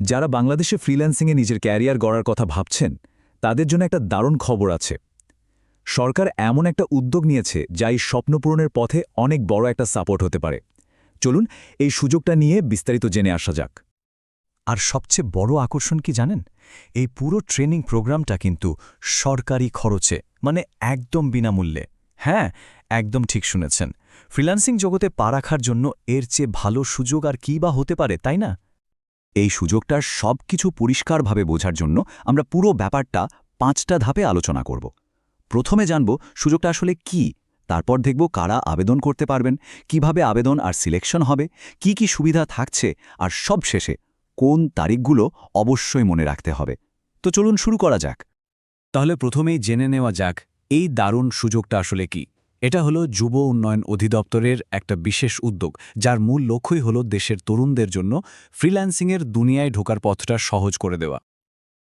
যারা বাংলাদেশে ফ্রিল্যান্সিংয়ে নিজের ক্যারিয়ার গড়ার কথা ভাবছেন, তাদের জন্য একটা দারুণ খবর আছে। সরকার এমন একটা উদ্যোগ নিয়েছে, যা এই স্বপ্নপূরণের পথে অনেক বড় একটা সাপোর্ট হতে পারে। চলুন, এই সুযোগটা নিয়ে বিস্তারিত জেনে আসা যাক। আর সবচেয়ে বড় আকর্ষণ কি জানেন? এই পুরো ট্রেনিং প্রোগ্রামটা কিন্তু সরকারি খরচে মানে একদম বিনামূল্যে। হ্যাঁ একদম ঠিক শুনেছেন। ফ্রিল্যান্সিং জগতে পা রাখার জন্য এর চেয়ে ভালো সুযোগ আর কী বা হতে পারে, তাই না? এই সুযোগটার সব কিছু পরিষ্কারভাবে বোঝার জন্য আমরা পুরো ব্যাপারটা পাঁচটা ধাপে আলোচনা করব। প্রথমে জানব সুযোগটা আসলে কি, তারপর দেখব কারা আবেদন করতে পারবেন, কীভাবে আবেদন আর সিলেকশন হবে, কি কি সুবিধা থাকছে, আর সব শেষে কোন তারিখগুলো অবশ্যই মনে রাখতে হবে। তো চলুন শুরু করা যাক। তাহলে প্রথমেই জেনে নেওয়া যাক এই দারুণ সুযোগটা আসলে কি। এটা হলো যুব উন্নয়ন অধিদপ্তরের একটা বিশেষ উদ্যোগ, যার মূল লক্ষ্যই হলো দেশের তরুণদের জন্য ফ্রিল্যান্সিংয়ের দুনিয়ায় ঢোকার পথটা সহজ করে দেওয়া।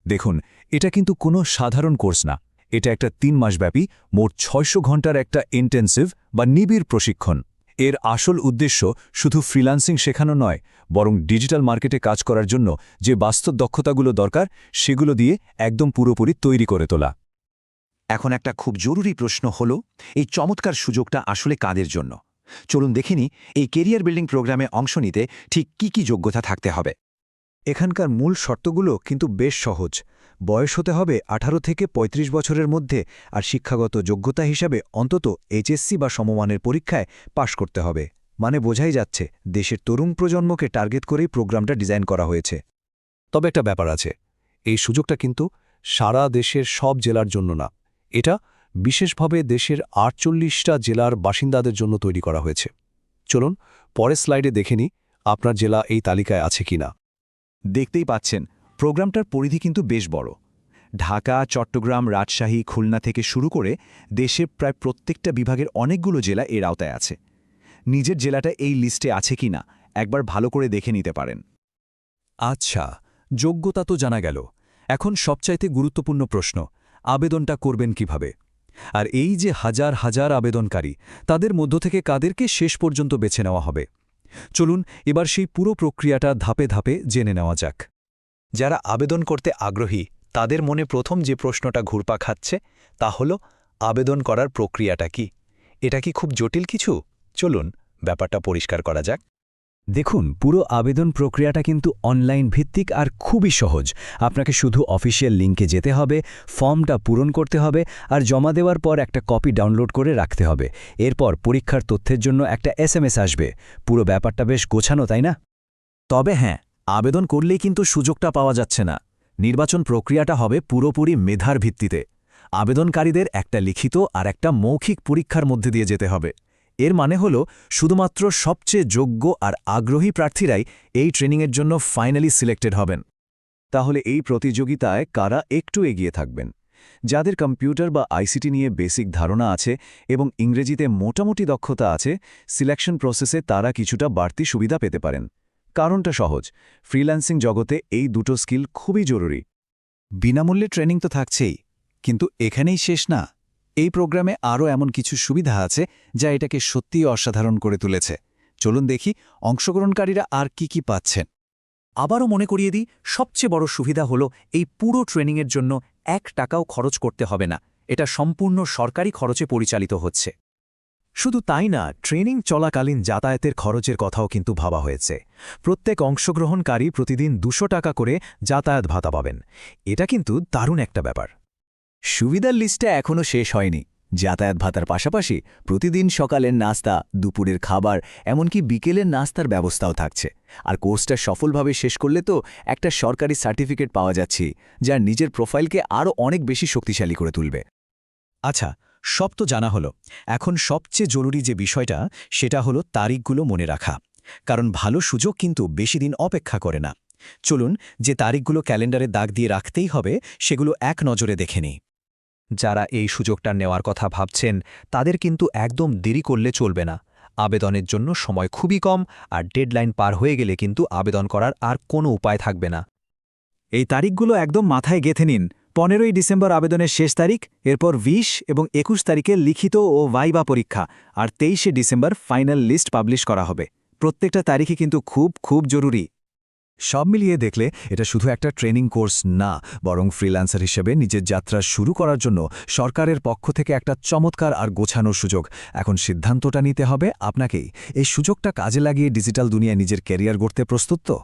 দেখুন, এটা কিন্তু কোনো সাধারণ কোর্স না। এটা একটা তিন মাসব্যাপী মোট ছয়শো ঘণ্টার একটা ইন্টেন্সিভ বা নিবিড় প্রশিক্ষণ। এর আসল উদ্দেশ্য শুধু ফ্রিল্যান্সিং শেখানো নয়, বরং ডিজিটাল মার্কেটে কাজ করার জন্য যে বাস্তব দক্ষতাগুলো দরকার, সেগুলো দিয়ে একদম পুরোপুরি তৈরি করে তোলা। এখন একটা খুব জরুরি প্রশ্ন হল, এই চমৎকার সুযোগটা আসলে কাদের জন্য? চলুন দেখিনি, এই কেরিয়ার বিল্ডিং প্রোগ্রামে অংশ নিতে ঠিক কি কি যোগ্যতা থাকতে হবে। এখানকার মূল শর্তগুলো কিন্তু বেশ সহজ। বয়স হতে হবে ১৮ থেকে ৩৫ বছরের মধ্যে আর শিক্ষাগত যোগ্যতা হিসাবে অন্তত এইচএসসি বা সমমানের পরীক্ষায় পাশ করতে হবে। মানে বোঝাই যাচ্ছে, দেশের তরুণ প্রজন্মকে টার্গেট করেই প্রোগ্রামটা ডিজাইন করা হয়েছে। তবে একটা ব্যাপার আছে, এই সুযোগটা কিন্তু সারা দেশের সব জেলার জন্য না এটা বিশেষভাবে দেশের আটচল্লিশটা জেলার বাসিন্দাদের জন্য তৈরি করা হয়েছে। চলুন পরের স্লাইডে দেখে নিই আপনার জেলা এই তালিকায় আছে কিনা দেখতেই পাচ্ছেন প্রোগ্রামটার পরিধি কিন্তু বেশ বড়। ঢাকা চট্টগ্রাম রাজশাহী খুলনা থেকে শুরু করে দেশের প্রায় প্রত্যেকটা বিভাগের অনেকগুলো জেলা এর আওতায় আছে। নিজের জেলাটা এই লিস্টে আছে কিনা একবার ভালো করে দেখে নিতে পারেন। আচ্ছা যোগ্যতা তো জানা গেল। এখন সবচাইতে গুরুত্বপূর্ণ প্রশ্ন আবেদনটা করবেন কীভাবে? আর এই যে হাজার হাজার আবেদনকারী, তাদের মধ্য থেকে কাদেরকে শেষ পর্যন্ত বেছে নেওয়া হবে? চলুন এবার সেই পুরো প্রক্রিয়াটা ধাপে ধাপে জেনে নেওয়া যাক। যারা আবেদন করতে আগ্রহী, তাদের মনে প্রথম যে প্রশ্নটা ঘুরপা খাচ্ছে, তা হল, আবেদন করার প্রক্রিয়াটা কি? এটা কি খুব জটিল কিছু? চলুন, ব্যাপারটা পরিষ্কার করা যাক। দেখুন, পুরো আবেদন প্রক্রিয়াটা কিন্তু অনলাইন ভিত্তিক আর খুবই সহজ। আপনাকে শুধু অফিসিয়াল লিঙ্কে যেতে হবে ফর্মটা পূরণ করতে হবে আর জমা দেওয়ার পর একটা কপি ডাউনলোড করে রাখতে হবে। এরপর পরীক্ষার তথ্যের জন্য একটা এসএমএস আসবে। পুরো ব্যাপারটা বেশ গোছানো, তাই না? তবে হ্যাঁ আবেদন করলেই কিন্তু সুযোগটা পাওয়া যাচ্ছে না। নির্বাচন প্রক্রিয়াটা হবে পুরোপুরি মেধার ভিত্তিতে। আবেদনকারীদের একটা লিখিত আর একটা মৌখিক পরীক্ষার মধ্যে দিয়ে যেতে হবে। এর মানে হল, শুধুমাত্র সবচেয়ে যোগ্য আর আগ্রহী প্রার্থীরাই এই ট্রেনিংয়ের জন্য ফাইনালি সিলেক্টেড হবেন। তাহলে এই প্রতিযোগিতায় কারা একটু এগিয়ে থাকবেন? যাদের কম্পিউটার বা আইসিটি নিয়ে বেসিক ধারণা আছে এবং ইংরেজিতে মোটামুটি দক্ষতা আছে, সিলেকশন প্রসেসে তারা কিছুটা বাড়তি সুবিধা পেতে পারেন। কারণটা সহজ, ফ্রিল্যান্সিং জগতে এই দুটো স্কিল খুবই জরুরি। বিনামূল্যে ট্রেনিং তো থাকছেই, কিন্তু এখানেই শেষ না। এই প্রোগ্রামে আরও এমন কিছু সুবিধা আছে যা এটাকে সত্যিই অসাধারণ করে তুলেছে। চলুন দেখি অংশগ্রহণকারীরা আর কি কি পাচ্ছেন। আবারও মনে করিয়ে দিই, সবচেয়ে বড় সুবিধা হল এই পুরো ট্রেনিংয়ের জন্য এক টাকাও খরচ করতে হবে না। এটা সম্পূর্ণ সরকারি খরচে পরিচালিত হচ্ছে। শুধু তাই না, ট্রেনিং চলাকালীন যাতায়াতের খরচের কথাও কিন্তু ভাবা হয়েছে। প্রত্যেক অংশগ্রহণকারী প্রতিদিন দুশো টাকা করে যাতায়াত ভাতা পাবেন। এটা কিন্তু দারুণ একটা ব্যাপার। সুবিধার লিস্টটা এখনও শেষ হয়নি। যাতায়াত ভাতার পাশাপাশি প্রতিদিন সকালের নাস্তা, দুপুরের খাবার, এমনকি বিকেলের নাস্তার ব্যবস্থাও থাকছে। আর কোর্সটা সফলভাবে শেষ করলে তো একটা সরকারি সার্টিফিকেট পাওয়া যাচ্ছে, যা নিজের প্রোফাইলকে আরও অনেক বেশি শক্তিশালী করে তুলবে। আচ্ছা সব তো জানা হলো। এখন সবচেয়ে জরুরি যে বিষয়টা, সেটা হলো তারিখগুলো মনে রাখা। কারণ ভালো সুযোগ কিন্তু বেশি দিন অপেক্ষা করে না। চলুন, যে তারিখগুলো ক্যালেন্ডারে দাগ দিয়ে রাখতেই হবে, সেগুলো এক নজরে দেখে নিই। যারা এই সুযোগটা নেওয়ার কথা ভাবছেন, তাদের কিন্তু একদম দেরি করলে চলবে না। আবেদনের জন্য সময় খুবই কম আর ডেডলাইন পার হয়ে গেলে কিন্তু আবেদন করার আর কোনো উপায় থাকবে না। এই তারিখগুলো একদম মাথায় গেথে নিন। পনেরোই ডিসেম্বর আবেদনের শেষ তারিখ, এরপর ২০ এবং একুশ তারিখে লিখিত ও ভাইবা পরীক্ষা আর তেইশে ডিসেম্বর ফাইনাল লিস্ট পাবলিশ করা হবে। প্রত্যেকটা তারিখই কিন্তু খুব খুব জরুরি। সব মিলিয়ে দেখলে এটা শুধু একটা ট্রেনিং কোর্স না, বরং ফ্রিল্যান্সার হিসেবে নিজের যাত্রা শুরু করার জন্য সরকারের পক্ষ থেকে একটা চমৎকার আর গোছানোর সুযোগ। এখন সিদ্ধান্তটা নিতে হবে আপনাকেই। এই সুযোগটা কাজে লাগিয়ে ডিজিটাল দুনিয়ায় নিজের ক্যারিয়ার গড়তে প্রস্তুত তো?